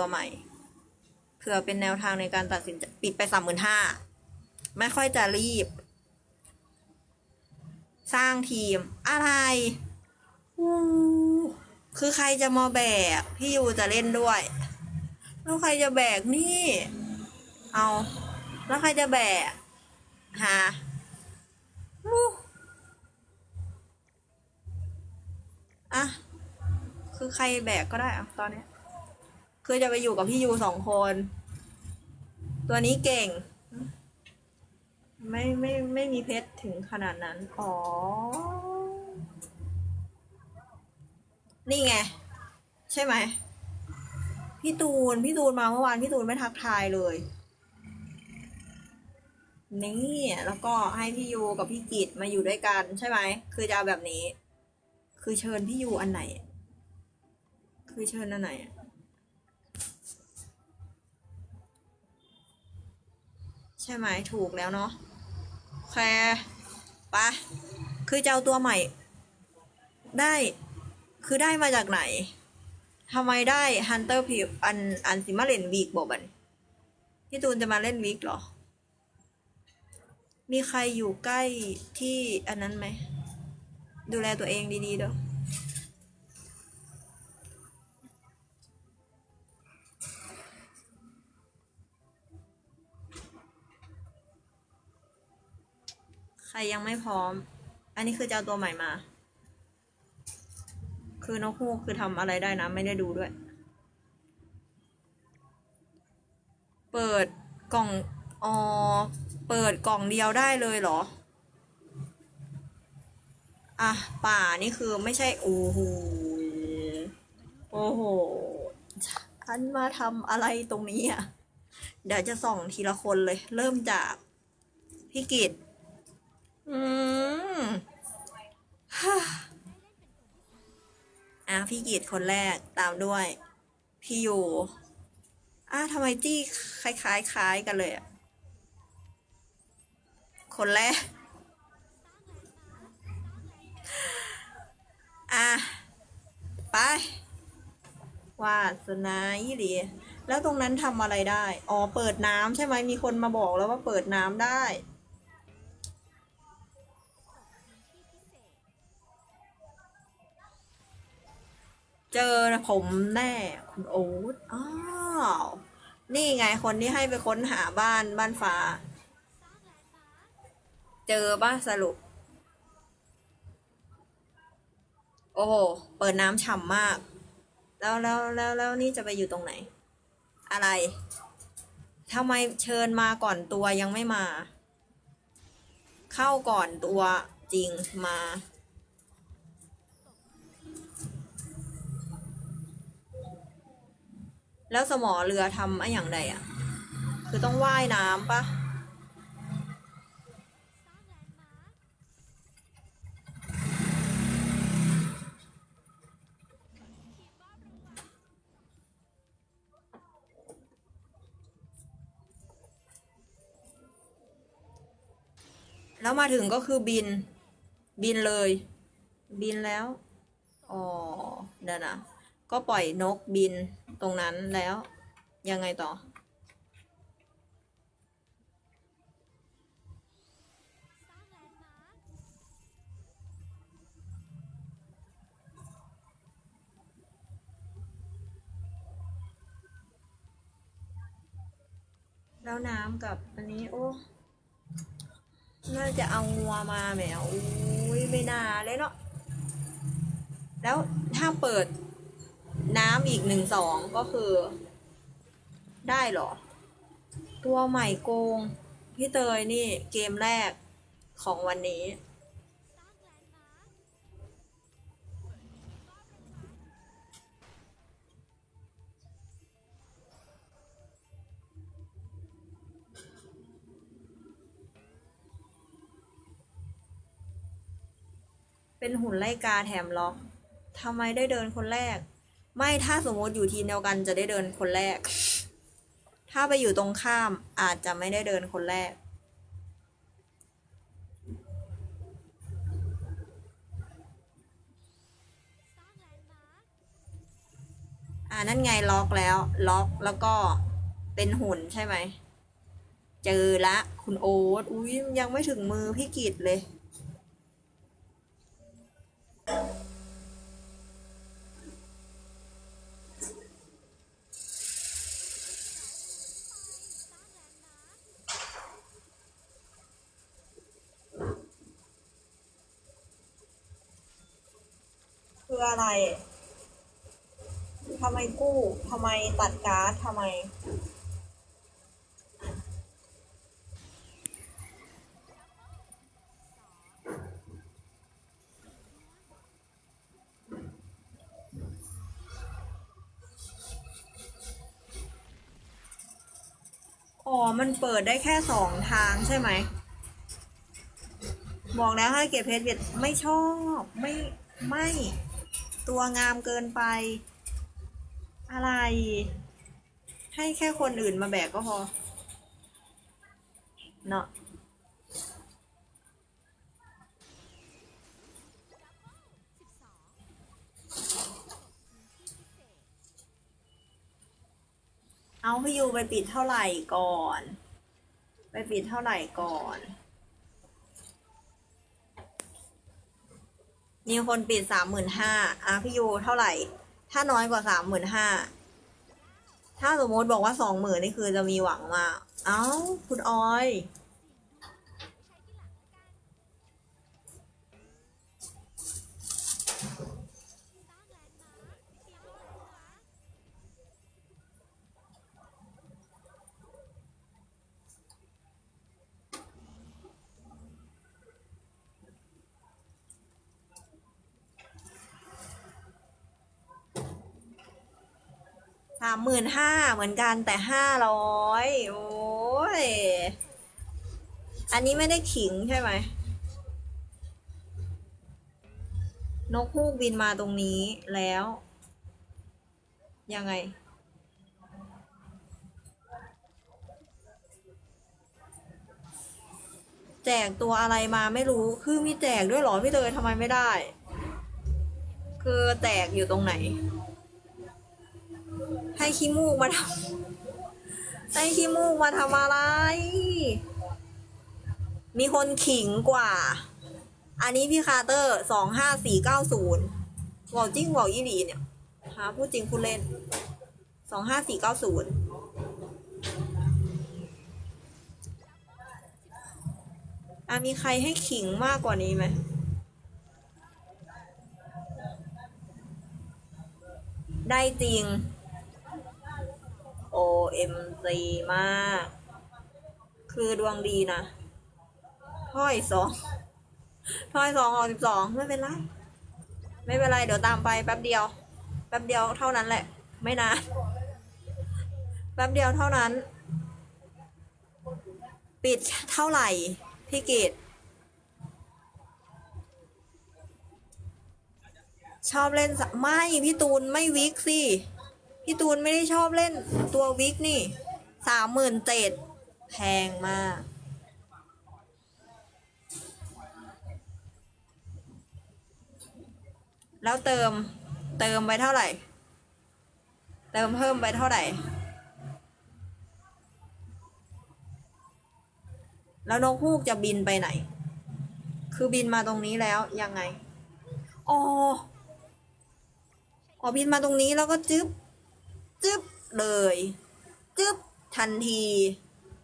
ตัวใหม่เผื่อเป็นแนวทางในการตัดสินปิดไปสามหมื่นห้าไม่ค่อยจะรีบ สร้างทีม อะไรคือใครจะมาแบก พี่ยูจะเล่นด้วย แล้วใครจะแบกนี่ เอา แล้วใครจะแบกฮะอู้อะ คือใครแบกก็ได้อะตอนเนี้ย คือจะไปอยู่กับพี่ยูสองคน ตัวนี้เก่ง ไม่ไม่ไม่มีเพชรถึงขนาดนั้น อ๋อ นี่ไง ใช่ไหม พี่ตูน พี่ตูนมาเมื่อวานพี่ตูนไม่ทักทายเลย นี่แล้วก็ให้พี่ยูกับพี่กิตมาอยู่ด้วยกันใช่ไหม คือจะเอาแบบนี้ คือเชิญพี่ยูอันไหน คือเชิญอันไหนอะ ใช่ไหมถูกแล้วเนาะแคร์ปะคือจะเอาตัวใหม่ ได้คือได้มาจากไหนทำไมได้ฮันเตอร์พิวอันอันสิมาเล่นวีกบอกบันพี่ตูนจะมาเล่นวีกเหรอ มีใครอยู่ใกล้ที่อันนั้นไหม ดูแลตัวเองดีๆเด้อ ใครยังไม่พร้อม อันนี้คือจะเอาตัวใหม่มา คือนกฮูกคือทำอะไรได้นะ ไม่ได้ดูด้วย เปิดกล่องอ๋อเปิดกล่องเดียวได้เลยเหรอ อะ ป่านี่คือไม่ใช่ โอ้โหโอ้โหฉันมาทำอะไรตรงนี้อะ เดี๋ยวจะส่องทีละคนเลย เริ่มจากพี่กิต อืมอะพี่กีดคนแรกตามด้วย พี่ยูอะทำไมจี้คล้ายคล้ายๆคล้ายกันเลยอะ คนแรก อะ ไป วาสนายี่หลีแล้วตรงนั้นทำอะไรได้ อ๋อ เปิดน้ำใช่ไหมมีคนมาบอกแล้วว่าเปิดน้ำได้ เจอผมแน่คุณโอ๊ตอ้าวนี่ไงคนที่ให้ไปค้นหาบ้านบ้านฟ้า เจอบ้าสรุป โอ้โหเปิดน้ำฉ่ำมาก แล้วแล้วแล้วแล้วนี่จะไปอยู่ตรงไหน อะไรทำไมเชิญมาก่อนตัวยังไม่มา เข้าก่อนตัวจริงมา แล้วสมอเรือทำอะไรอย่างใดอะ คือต้องว่ายน้ำปะแล้วมาถึงก็คือบิน บินเลย บินแล้ว อ๋อ เดี๋ยวนะ ก็ปล่อยนกบินตรงนั้นแล้ว ยังไงต่อ แล้วน้ำกับอันนี้โอ้ น่าจะเอางัวมาแหมอุ้ยไม่น่าเลยเนาะแล้วถ้าเปิด น้ำอีกหนึ่งสองก็คือ ได้เหรอ ตัวใหม่โกง พี่เตยนี่เกมแรกของวันนี้เป็นหุ่นไล่กาแถมล็อก ทำไมได้เดินคนแรก ไม่ถ้าสมมติอยู่ทีมเดียวกันจะได้เดินคนแรก ถ้าไปอยู่ตรงข้ามอาจจะไม่ได้เดินคนแรก อ่านั่นไงล็อกแล้ว ล็อกแล้วก็เป็นหุ่นใช่ไหม เจอละ คุณโอ๊ตอุ้ยยังไม่ถึงมือพี่กิตเลย คืออะไร ทำไมกู้ ทำไมตัดการ์ดทำไม อ๋อ มันเปิดได้แค่สองทางใช่ไหมบอกแล้วให้เก็บเพชรเบ็ดไม่ชอบ ไม่ ไม่ ตัวงามเกินไป อะไร ให้แค่คนอื่นมาแบกก็พอ เนาะเอาพี่ยูไปปิดเท่าไหร่ก่อน ไปปิดเท่าไหร่ก่อน มีคนปิดสามหมื่นห้าอะพี่ยูเท่าไหร่ ถ้าน้อยกว่าสามหมื่นห้าถ้าสมมติบอกว่าสองหมื่นนี่คือจะมีหวังมา เอ้า คุณออย สามหมื่นห้าเหมือนกันแต่ห้าร้อยโอ้ย อันนี้ไม่ได้ขิงใช่ไหม นกฮูกบินมาตรงนี้แล้ว ยังไง แจกตัวอะไรมาไม่รู้ คือมีแจกด้วยหรอพี่เตยทำไมไม่ได้ คือแจกอยู่ตรงไหน ให้ขี้มูกมาทำให้ขี้มูกมาทำอะไร มีคนขิงกว่า อันนี้พี่คาร์เตอร์สองห้าสี่เก้าศูนย์วอลจิ้งวอลยี่หลีเนี่ยหาพูดจริงพูดเล่นสองห้าสี่เก้าศูนย์อะมีใครให้ขิงมากกว่านี้ไหมได้จริง OMC มาก คือดวงดีนะ ถ้อยสองถ้อยสองออกสิบสองไม่เป็นไร ไม่เป็นไร เดี๋ยวตามไปแป๊บเดียว แป๊บเดียวเท่านั้นแหละ ไม่นาน แป๊บเดียวเท่านั้น ปิดเท่าไหร่ พี่กิตชอบเล่นไม่ พี่ตูนไม่วิกสิ พี่ตูนไม่ได้ชอบเล่นตัววิกนี่สามหมื่นเจ็ดแพงมาก แล้วเติมเติมไปเท่าไหร่ เติมเพิ่มไปเท่าไหร่ แล้วนกฮูกจะบินไปไหน คือบินมาตรงนี้แล้วยังไง อ๋อ อ๋อบินมาตรงนี้แล้วก็จึ๊บ จึ๊บเลยจึ๊บทันที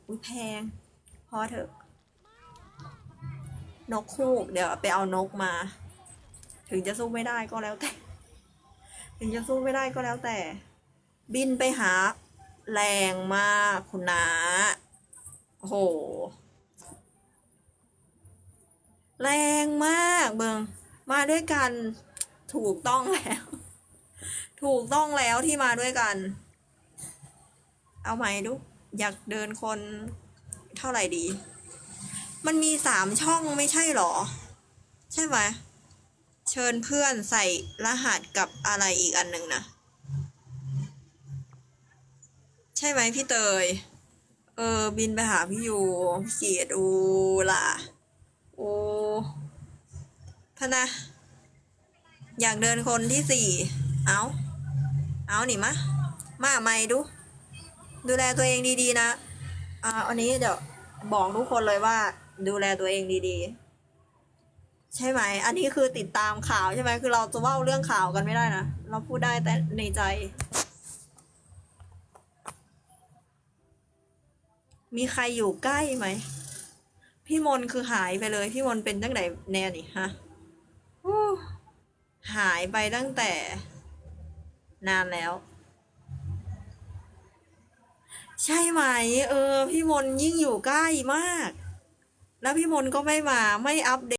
อุ้ยแพง พอเถอะ นกคูกเดี๋ยวไปเอานกมา ถึงจะสู้ไม่ได้ก็แล้วแต่ ถึงจะสู้ไม่ได้ก็แล้วแต่ บินไปหา แรงมากคุณนาโอ้โห แรงมากเบิงมาด้วยกันถูกต้องแล้ว ถูกต้องแล้วที่มาด้วยกัน เอาไหมดู อยากเดินคนเท่าไหร่ดี มันมีสามช่องไม่ใช่หรอ ใช่ไหมเชิญเพื่อนใส่รหัสกับอะไรอีกอันหนึ่งนะ ใช่ไหมพี่เตย เออ บินไปหาพี่ยูพี่เกียรติอูล่ะโอ้พนะ อยากเดินคนที่สี่ เอา เอาหนิมะ มาไม่ดู ดูแลตัวเองดีๆนะ อ่าอันนี้เดี๋ยวบอกทุกคนเลยว่า ดูแลตัวเองดีๆ ใช่ไหม อันนี้คือติดตามข่าวใช่ไหม คือเราจะเว่าเรื่องข่าวกันไม่ได้นะ เราพูดได้แต่ในใจ มีใครอยู่ใกล้ไหม พี่มนคือหายไปเลย พี่มนเป็นตั้งแต่แนวนี่ฮะหายไปตั้งแต่ นานแล้ว ใช่ไหม เออ พี่มนยิ่งอยู่ใกล้มาก แล้วพี่มนก็ไม่มาไม่อัปเดต